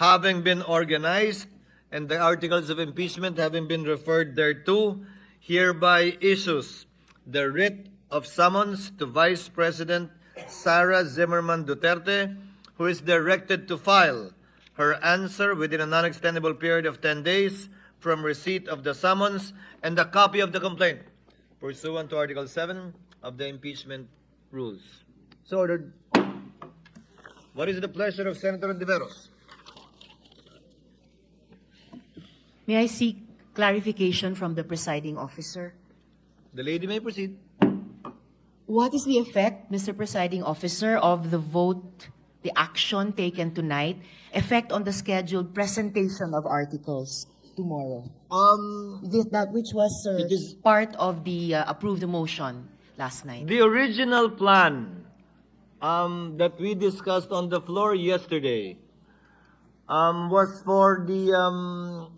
having been organized and the articles of impeachment having been referred thereto, hereby issues the writ of summons to Vice President Sara Zimmerman Duterte, who is directed to file her answer within a non-extendable period of 10 days from receipt of the summons and a copy of the complaint pursuant to Article 7 of the impeachment rules. So ordered. What is the pleasure of Senator Ontiveros? May I seek clarification from the presiding officer? The lady may proceed. What is the effect, Mr. Presiding Officer, of the vote, the action taken tonight, effect on the scheduled presentation of articles tomorrow? Um, This- That which was uh, It is- part of the uh, approved motion last night. the original plan um, that we discussed on the floor yesterday um, was for the um,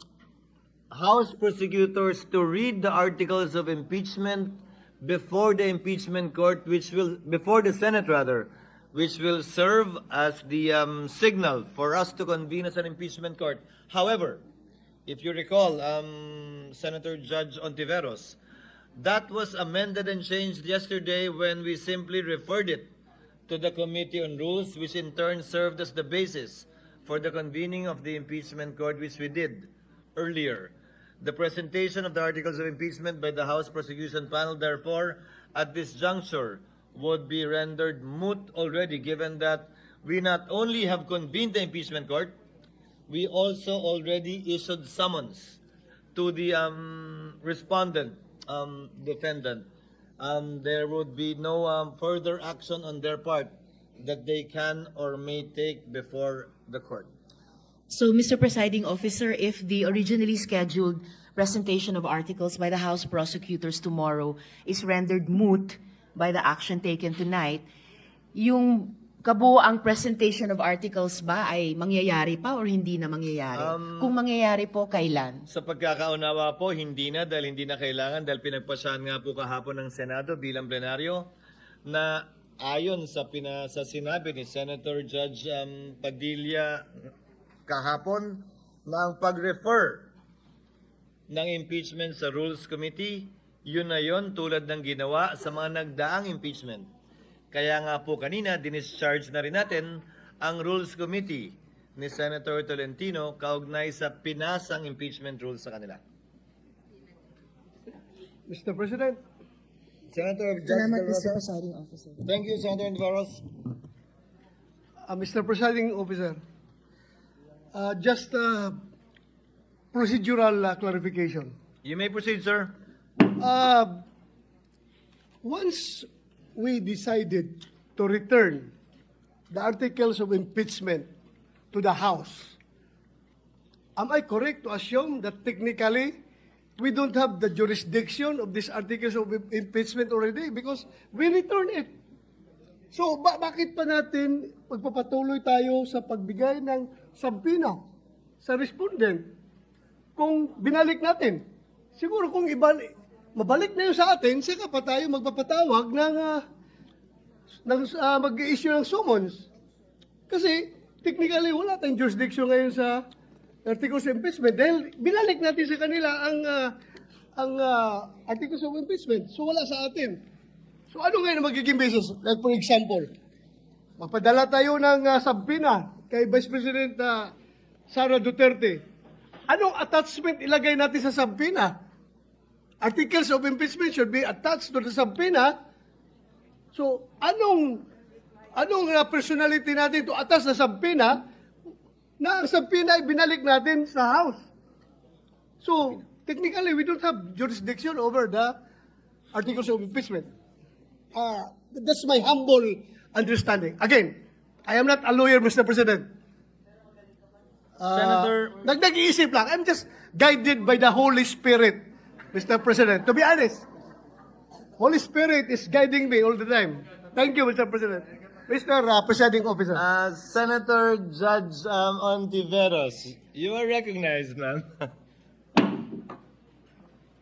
House prosecutors to read the articles of impeachment before the impeachment court, which will, before the Senate rather, which will serve as the um, signal for us to convene as an impeachment court. However, if you recall, um, Senator Judge Ontiveros, that was amended and changed yesterday when we simply referred it to the Committee on Rules, which in turn served as the basis for the convening of the impeachment court, which we did earlier. The presentation of the articles of impeachment by the House Prosecution Panel, therefore, at this juncture, would be rendered moot already, given that we not only have convened the impeachment court, we also already issued summons to the um, respondent, um, defendant. Um, there would be no um, further action on their part that they can or may take before the court. So, Mr. Presiding Officer, if the originally scheduled presentation of articles by the House prosecutors tomorrow is rendered moot by the action taken tonight, yung kabuoang presentation of articles ba ay mangyayari pa or hindi na mangyayari? Um, Kung mangyayari po, kailan? Sa pagkakaunawa po, hindi na dahil hindi na kailangan dahil pinagpasyahan nga po kahapon ng Senado bilang plenaryo na ayon sa pina, sa sinabi ni Senator Judge um, Padilla kahapon na ang pag-refer ng impeachment sa Rules Committee, yun na yun tulad ng ginawa sa mga nagdaang impeachment. Kaya nga po kanina, dinischarge na rin natin ang Rules Committee ni Senator Tolentino kaugnay sa pinasang impeachment rules sa kanila. Mr. President, Senator Salamat. Mr. Presiding Officer. Thank you, Senator Navarros. uh, Mr. Presiding Officer, uh, just uh, procedural uh, clarification. You may proceed, sir. Uh, once we decided to return the articles of impeachment to the House, am I correct to assume that technically we don't have the jurisdiction of these articles of im- impeachment already because we return it? So, ba- bakit pa natin magpapatuloy tayo sa pagbigay ng sampina sa respondent kung binalik natin? Siguro kung ibalik, mabalik na yun sa atin, saka pa tayo magpapatawag ng, ah, ng ah, mag-issue ng summons. Kasi, technically, wala tayong jurisdiction ngayon sa articles of impeachment dahil binalik natin sa kanila ang ah, ang ah, articles of impeachment. So, wala sa atin. So ano ngayon magiging basis? Like for example, magpadala tayo ng uh, sampina kay Vice President ah, Sara Duterte. Anong attachment ilagay natin sa sampina? Articles of impeachment should be attached to the sampina. So anong anong uh, personality natin to attach na sampina na ang sampina ay binalik natin sa House? So technically we don't have jurisdiction over the articles of impeachment. Uh, that's my humble understanding. Again, I am not a lawyer, Mr. President. Uh, Senator- nag nag-iisip lang. I'm just guided by the Holy Spirit, Mr. President. To be honest, Holy Spirit is guiding me all the time. Thank you, Mr. President. Mr. Uh, Presiding Officer. Uh, Senator Judge um, Ontiveros, you are recognized, ma'am.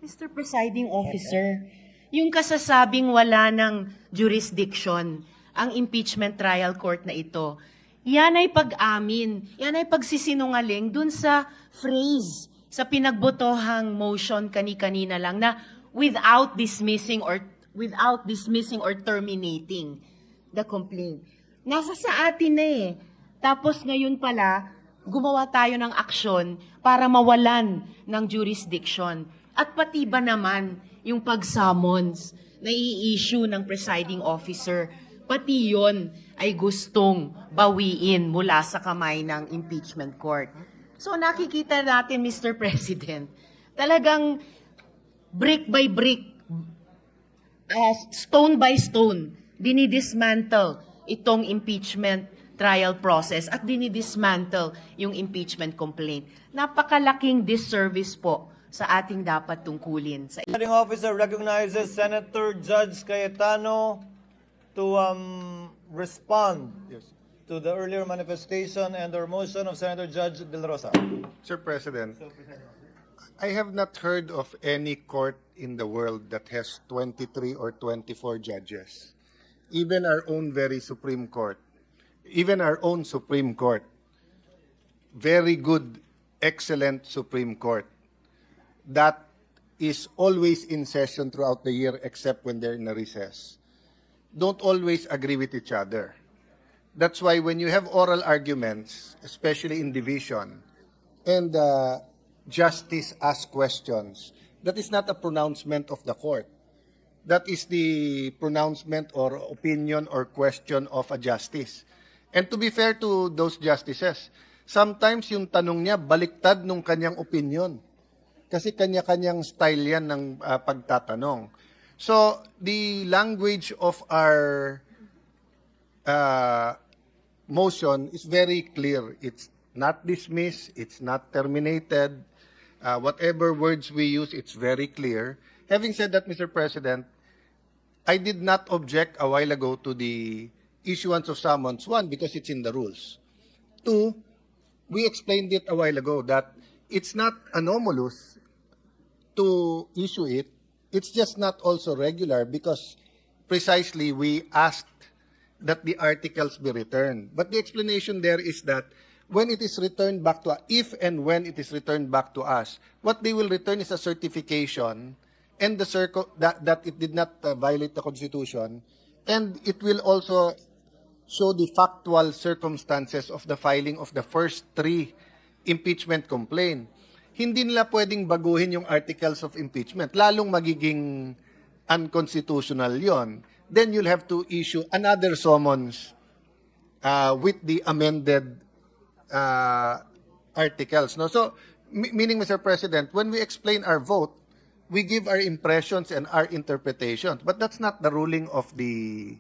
Mr. Presiding Officer, yung kasasabing wala ng jurisdiction ang impeachment trial court na ito, yan ay pag-amin, yan ay pagsisinungaling dun sa phrase, sa pinagbotohang motion kani-kanina lang na without dismissing or without dismissing or terminating the complaint. Nasa sa atin na eh. Tapos ngayon pala, gumawa tayo ng aksyon para mawalan ng jurisdiction. At pati ba naman yung pag-summons na i-issue ng presiding officer, pati yon ay gustong bawiin mula sa kamay ng impeachment court. So nakikita natin, Mr. President, talagang brick by brick, uh, stone by stone, dinidismantle itong impeachment trial process at dinidismantle yung impeachment complaint. Napakalaking disservice po sa ating dapat tungkulin. Sa Presiding officer recognizes Senator Judge Cayetano to um, respond to the earlier manifestation and or motion of Senator Judge De La Rosa. Sir President, I have not heard of any court in the world that has 23 or 24 judges. Even our own very Supreme Court, even our own Supreme Court, very good, excellent Supreme Court, that is always in session throughout the year except when they're in a recess, don't always agree with each other. That's why when you have oral arguments, especially in division, and uh, justice asks questions, that is not a pronouncement of the court. That is the pronouncement or opinion or question of a justice. And to be fair to those justices, sometimes yung tanong niya baliktad nung kanyang opinion. Kasi kanya-kanyang style yan ng uh, pagtatanong. So, the language of our uh, motion is very clear. It's not dismissed, it's not terminated. Uh, whatever words we use, it's very clear. Having said that, Mr. President, I did not object a while ago to the issuance of summons. One, because it's in the rules. Two, we explained it a while ago that it's not anomalous to issue it. It's just not also regular because precisely we asked that the articles be returned. But the explanation there is that when it is returned back to if and when it is returned back to us, what they will return is a certification and the circle that, that it did not uh, violate the constitution and it will also show the factual circumstances of the filing of the first three impeachment complaint. Hindi nila pwedeng baguhin yung articles of impeachment, lalong magiging unconstitutional yon. Then you'll have to issue another summons uh, with the amended uh, articles. No? So, meaning, Mr. President, when we explain our vote, we give our impressions and our interpretations, but that's not the ruling of the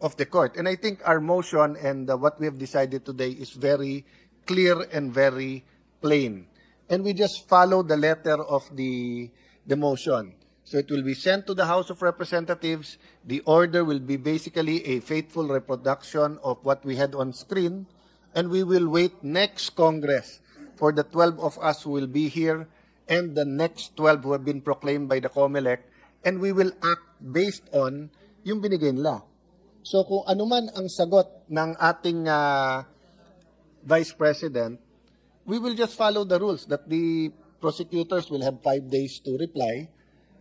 of the court. And I think our motion and uh, what we have decided today is very clear and very plain. And we just follow the letter of the the motion. So it will be sent to the House of Representatives. The order will be basically a faithful reproduction of what we had on screen. And we will wait next Congress for the 12 of us who will be here and the next 12 who have been proclaimed by the COMELEC. And we will act based on yung binigay nila. So kung ano man ang sagot ng ating ah, Vice President, we will just follow the rules that the prosecutors will have five days to reply,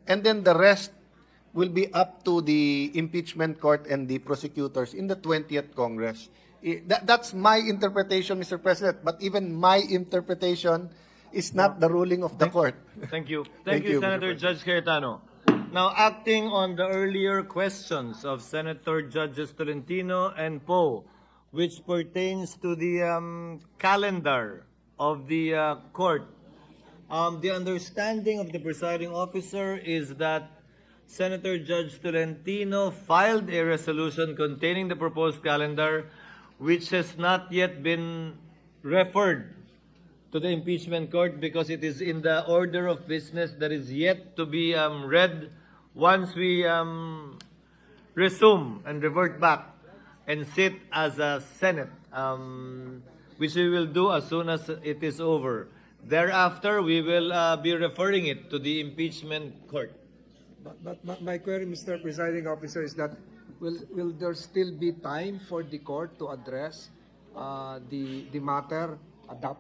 and then the rest will be up to the impeachment court and the prosecutors in the 20th Congress. That, that's my interpretation, Mr. President, but even my interpretation is not the ruling of the court. Thank you. Thank, Thank you, you, Senator Judge Cayetano. Now, acting on the earlier questions of Senator Judges Tolentino and Poe, which pertains to the um, calendar of the uh, court, um, the understanding of the presiding officer is that Senator Judge Tolentino filed a resolution containing the proposed calendar, which has not yet been referred to the impeachment court because it is in the order of business that is yet to be um, read once we um, resume and revert back and sit as a Senate, um, which we will do as soon as it is over. Thereafter, we will uh, be referring it to the impeachment court. But, but my- my query, Mr. Presiding Officer, is that will, will there still be time for the court to address uh, the, the matter adopt